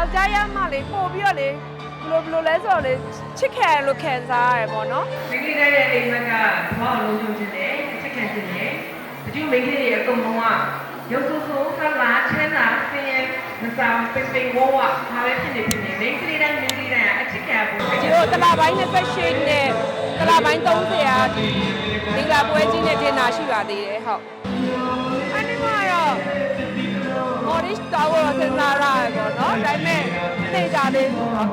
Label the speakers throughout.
Speaker 1: ယောက်ျားရမှလေပို့ပြီးတော့လေဘယ်လိုဘယ်လိုလဲဆိုတော့လေချစ်ခံလို့ခံစားရတယ်ပေါ့နော်
Speaker 2: မိန်းကလေးတိုင်းရဲ့အိမ်မက်ကဘာလို့လုံးလုံးခြင်းလဲအချက်ခံခြင်းလဲအကျိုးမိန်းကလေးတွေအကုန်လုံးကရုပ်ဆိုးဆိုးခလာချမ်းသာဆင်းရဲမဆောင်ပိပိဝဝဘာပဲဖြစ်နေဖြစ်နေမိန်းကလေးတိုင်းမိန်းကလေးတိုင်းကအချက်ခံဖို့
Speaker 1: ဒီလိုတလာပိုင်း28နဲ့တလာပိုင်း30ရာဒီဒီလာပွဲကြီးနဲ့တင်တာရှိပါသေးတယ်ဟုတ်အဲ့ဒီမှာတော့ Morris Tower ကိုစဉ်းစားရတယ်ပေါ့နော်ဒါပေမဲ့သိကြသေးဘူးနော်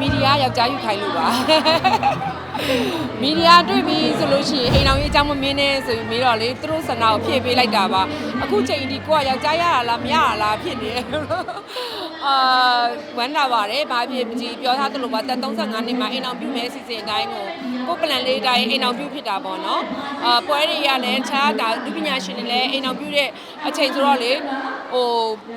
Speaker 1: မီဒီယာယောက်ျားယူခိုင်းလို့ပါမီဒီယာတွေ့ပြီဆိုလို့ရှိရင်အိမ်တော်ကြီးအကြောင်းမမင်းနဲ့ဆိုပြီးမေးတော့လေသူတို့ဆန္ဒကိုဖြည့်ပေးလိုက်တာပါအခုချိန်ဒီကိုကယောက်ျားရတာလားမရတာလားဖြစ်နေတယ်အာဝမ်းတာပါတယ်ဘာဖြစ်ဒီပြောထားသလိုပါတက်35နှစ်မှာအိမ်တော်ပြုမယ်အစီအစဉ်အတိုင်းကိုကိုပလန်လေးအတိုင်းအိမ်တော်ပြုဖြစ်တာပေါ့နော်အာပွဲတွေရလည်းခြားဒါလူပညာရှင်တွေလည်းအိမ်တော်ပြုတဲ့အချိန်ဆိုတော့လေ ဟို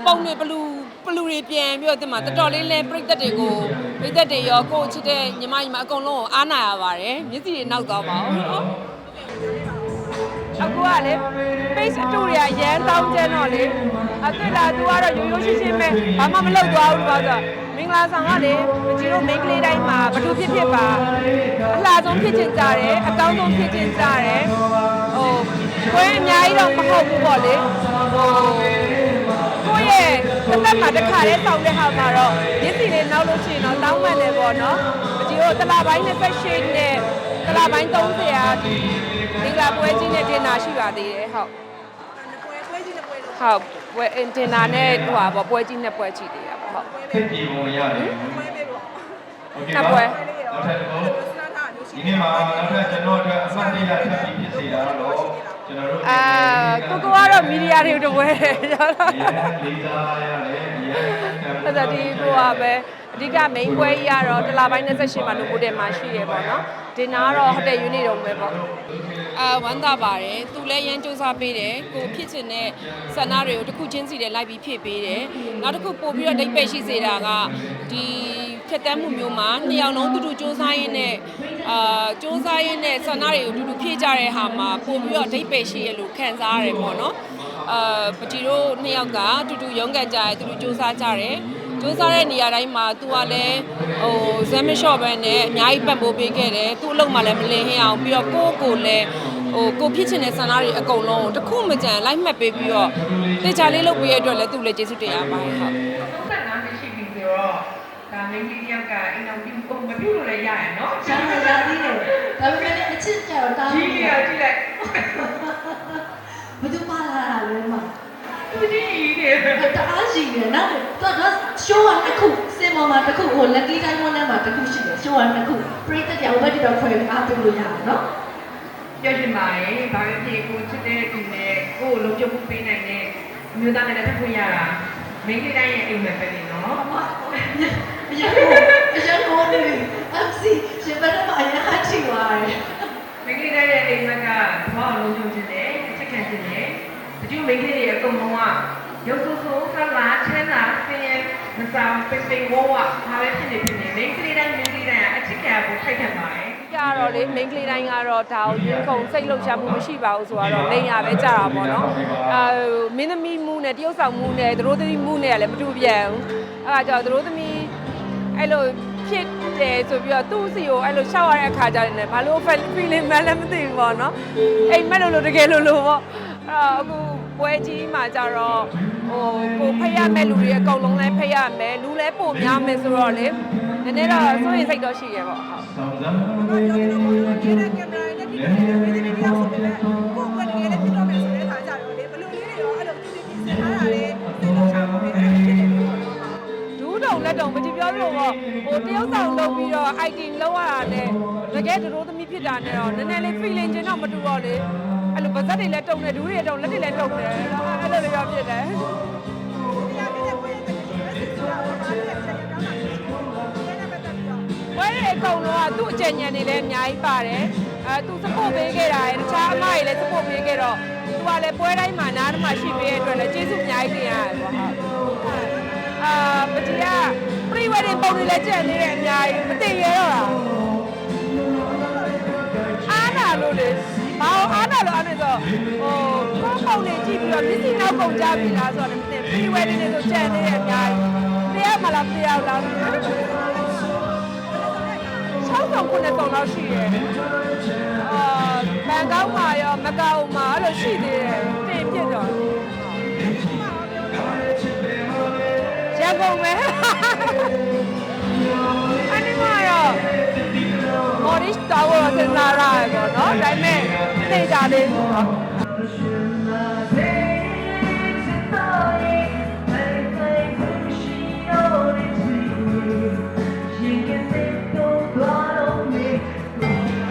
Speaker 1: ပုံတွေဘလူးပလူတွေပြန်ပြီးတော့ဒီမှာတော်တော်လေးလဲပြိသက်တွေကိုပြိသက်တွေရောကိုယ့်ချစ်တဲ့ညီမညီမအကုန်လုံးကိုအားနာရပါတယ်မျက်စိတွေနောက်သွားပါဦးအခုကလေ face အတူတွေကရမ်းတောင်းကျန်းတော့လေအတွေ့လာသူကတော့ရိုးရိုးရှင်းရှင်းပဲဘာမှမလုပ်သွားဘူးလို့ပြောဆိုမင်္ဂလာဆောင်ကလေဒီလိုမိန်းကလေးတိုင်းမှာဘလို့ဖြစ်ဖြစ်ပါအလှဆုံးဖြစ်ချင်ကြတယ်အကောင်းဆုံးဖြစ်ချင်ကြတယ်ဟိုကိုယ်အများကြီးတော့မဟုတ်ဘူးပေါ့လေဟိုကို ယ့်ရဲ့တစ်သက်မှာတစ်ခါတည်းဆောင်တဲ့ဟာမှာတော့ရစ်စီလေးနောက်လို့ရှိရင်တော့တောင်းမှန်တယ်ပေါ့နော်အကြီးတို့တလာပိုင်း28နဲ့တလာပိုင်း30ရာဒီမင်္ဂလာပွဲကြီးနဲ့တင်တာရှိပါသေးတယ်ဟုတ်ဟုတ်ပွဲတင်တာနဲ့ဟိုဟာပေါ့ပွဲကြီးနဲ့ပွဲကြီးသေးတာပေါ့ဟုတ်
Speaker 3: ဖိတ်ပြေပုံရတယ်โอเค
Speaker 1: နှစ်
Speaker 3: ပါ
Speaker 1: ပွဲ
Speaker 3: နောက်ထပ်တစ်ခုဒီနေ့မှာနောက်ထပ်ကျွန်တော်အတွက်အမှတ်တရထပ်ပြီးဖြစ်စေတာတော့ကျွန်တော်တို့
Speaker 1: အာကိုကိုကတော့မီဒီယာတွေတပွဲရတာ
Speaker 3: ဒီလေးစားရတယ်ဒီရ
Speaker 1: အဲ့ဒါဒီဟိုပါပဲအဓိက main ပွဲကြီးကတော့တလာပိုင်း28မှာလို့ပိုတယ်မှာရှိရပေါ့နော်ဒီနာကတော့ဟိုတယ်ယူနေတော့မယ်ပေါ့အာဝမ်းသာပါတယ်သူလည်းရမ်းစူးစမ်းပေးတယ်ကိုဖြစ်ချင်တဲ့ဆန္ဒတွေကိုတစ်ခုချင်းစီနဲ့လိုက်ပြီးဖြည့်ပေးတယ်နောက်တစ်ခုပို့ပြီးတော့ဒိတ်ပဲ့ရှိစေတာကဒီ ဖြတ်တန်းမှုမျိုးမှာနှစ်ယောက်လုံးတူတူစူးစမ်းရင်းနဲ့အာစူးစမ်းရင်းနဲ့ဆန္ဒတွေကိုတူတူဖြည့်ကြတဲ့ဟာမှာပို့ပြီးတော့ဒိတ်ပဲ့ရှိရလို့ခံစားရတယ်ပေါ့နော်အာပတီတို့နှစ်ယောက်ကတူတူရုန်းကန်ကြတယ်တူတူစူးစမ်းကြတယ်စူးစမ်းတဲ့နေရာတိုင်းမှာ तू ကလည်းဟိုဇမ်မရှော့ပဲနဲ့အများကြီးပတ်ပိုးပေးခဲ့တယ်သူ့အလုပ်မှလည်းမလင်ဟင်းအောင်ပြီးတော့ကိုယ့်ကိုယ်လည်းဟိုကိုဖြစ်ချင်တဲ့ဆန္ဒတွေအကုန်လုံးတစ်ခုမကြံလိုက်မှတ်ပေးပြီးတော့တေချာလေးလုပ်ပေးရတဲ့အတွက်လည်းသူ့လည်းကျေးဇူးတင်ရပါတယ်ဟုတ်
Speaker 2: 35နှစ်ရှိပြီဆိုတော့ ဒါမိန်းကလေးတယောက်ကအိမ်အောင်ပြုပုံမပြုလို့လည်းရရနော်
Speaker 4: ကျန်ရရသေးတယ်ဒါပေမဲ့အချစ်ကြတော့တား
Speaker 2: ကြီး
Speaker 4: လို့
Speaker 2: ကြီး
Speaker 4: ရ
Speaker 2: ကကြည့်လိုက်
Speaker 4: ဘယ်သူပါလာတာလဲမ
Speaker 2: သူကြီးကြီးတယ်
Speaker 4: တအားရှိတယ်နော်တော့တော့ show ကတစ်ခုစင်ပေါ်မှာတစ်ခုဟို lucky diamond နဲ့မှာတစ်ခုရှိတယ် show ကတစ်ခုပရိသတ်ကြောင့်ဘယ်တော့ခွဲအားပေးလို့ရတယ်နော်
Speaker 2: ပြောချင်ပါတယ်။ဘာပဲဖြစ်ကိုချစ်တဲ့သူနဲ့ကိုယ်ကိုလုံးကျမှုပေးနိုင်တဲ့အမျိုးသားနဲ့တက်ခွင့်ရတာမိန်းကလေးတိုင်းရဲ့အိမ်မက်ပဲနေနော်
Speaker 4: အရင်ကအရင်ကတော့နေ MC ရှင်ဘယ်တော့မှအရင်အချီပါတယ်။
Speaker 2: မိန်းကလေးတိုင်းရဲ့အိမ်မက်ကဘာလို့လုံးကျခြင်းလဲအချက်ခံခြင်းလဲအကျိုးမိန်းကလေးတွေအကုန်လုံးကရုပ်ဆိုးဆိုးခလာချမ်းသာဆင်းရဲမဆောင်ပိပိဝဝဘာပဲဖြစ်နေဖြစ်နေမိန်းကလေးတိုင်းမိန်းကလေးတိုင်းကအချက်ခံဖို့ထိုက်ခံပါတယ်။
Speaker 1: ကြတော့လေမိန်းကလေးတိုင်းကတော့ဒါကိုရင်ခုန်စိတ်လှုပ်ရှားမှုမရှိပါဘူးဆိုတော့လိန်ရပဲကြတာပေါ့နော်အာမင်းသမီးမှုနဲ့တရုတ်ဆောင်မှုနဲ့သူတို့သမီးမှုနဲ့ကလည်းမတူပြန်ဘူးအဲ့ဒါကြောင့်သူတို့သမီး အဲ့လိုဖြစ်တယ်ဆိုပြီးတော့သူ့စီကိုအဲ့လိုရှောက်ရတဲ့အခါကျတယ်ねဘာလို့ feeling မှန်းလည်းမသိဘူးပေါ့နော်အိမ်မက်လို့လို့တကယ်လို့လို့ပေါ့အဲ့တော့အခုပွဲကြီးမှာကြတော့ဟိုကိုဖိတ်ရမဲ့လူတွေအကုန်လုံးလည်းဖိတ်ရမယ်လူလည်းပိုများမယ်ဆိုတော့လေနည်းနည်းတော့စိုးရိမ်စိတ်တော့ရှိရပေါ့ဟုတ် ဟိုတရုပ်ဆောင်လုပ်ပြီးတော့ item လောက်ရတာနဲ့တကယ်ဒရိုးသမီးဖြစ်တာနဲ့တော့နည်းနည်းလေး feeling ချင်းတော့မတူတော့လေအဲ့လိုပါဇက်တွေလည်းတုံတယ်ဒူးတွေတုံလက်တွေလည်းတုံတယ်အဲ့လိုလေးတော့ဖြစ်တယ်ဝဲရဲ့အကုန်လုံးကသူ့အကြံဉာဏ်တွေလည်းအများကြီးပါတယ်အဲသူ support ပေးခဲ့တာရယ်တခြားအမတွေလည်း support ပေးခဲ့တော့သူကလည်းပွဲတိုင်းမှာနားထဲမှာရှိပေးတဲ့အတွက်လည်းကျေးဇူးအများကြီးတင်ရတယ်ပေါ့ဟုတ် အာပတိက pre wedding ပုံတွေလည်းကြံနေတယ်အများကြီးမတင်ရတော့တာအားနာလို့လေဘာလို့အားနာလို့အားနေဆိုဟိုကိုယ်ပုံတွေကြည့်ပြီးတော့မျက်စိနောက်ပုံကြပြီလားဆိုတော့လည်းမသိ pre wedding တွေဆိုကြံနေတယ်အများကြီးတရားမလားတရားလား6ဆောင်9ဆောင်လောက်ရှိတယ်။အာဘန်ကောက်မှာရောမကောက်မှာအဲ့လိုရှိသေးတယ်။ ရန်ကုန်ပဲ။အဲ့ဒီမှာရောမော်ရစ်တာဝါစင်လာရပေါ့နော်။ဒါပေမဲ့သိကြလေးပေါ့နော်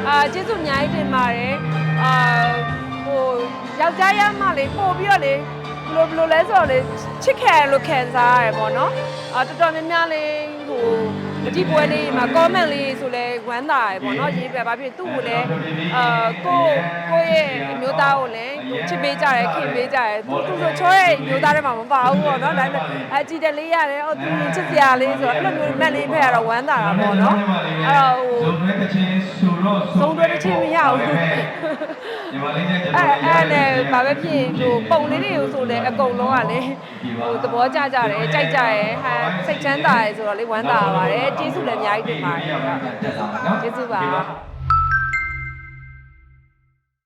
Speaker 1: ။အာကျေးဇူးအများကြီးတင်ပါတယ်အာဟိုယောက်ျားရမလေးပို့ပြီးတော့လေ ဘယ်လိုဘယ်လိုလဲဆိုတော့လေချစ်ခံလို့ခံစားရတယ်ပေါ့နော်အာတော်တော်များများလေးဟိုအ ဒီပွဲလေးမှာ comment လေးဆိုလဲဝမ်းသာရယ်ပေါ့နော်ရေးပြဘာဖြစ်သူ့ကိုလည်းအာကိုကိုရဲ့အမျိုးသားကိုလည်းဟိုချစ်ပေးကြတယ်ခင်ပေးကြတယ်သူသူဆိုချောရဲ့အမျိုးသားတွေမှာမပါဘူးပေါ့နော်ဒါပေမဲ့အကြည့်တယ်လေးရတယ်ဟိုသူချစ်စရာလေးဆိုတော့အဲ့လိုမျိုးမက်လေးဖက်ရတော့ဝမ်းသာတာပေါ့နော်အဲ့တော့ဟို
Speaker 3: ဇုံတွဲတစ်ချင်းဆိုတော့
Speaker 1: သုံးတွဲတစ်ချင်းမရဘူး
Speaker 3: ညီမလေးနဲ့ကျွန်
Speaker 1: အဲ့
Speaker 3: တော်
Speaker 1: အဲ့နဲ့ဘာပဲဖြစ်ဟိုပုံလေးတွေကိုဆိုလဲအကုန်လုံးကလေဟိုသဘောကျကြတယ်ကြိုက်ကြရဲဟာစိတ်ချမ်းသာရဲဆိုတော့လေဝမ်းသာပါတယ်ကျေးဇူးလည်းအများကြီးတင်ပါတယ်ကျေးဇူးပါ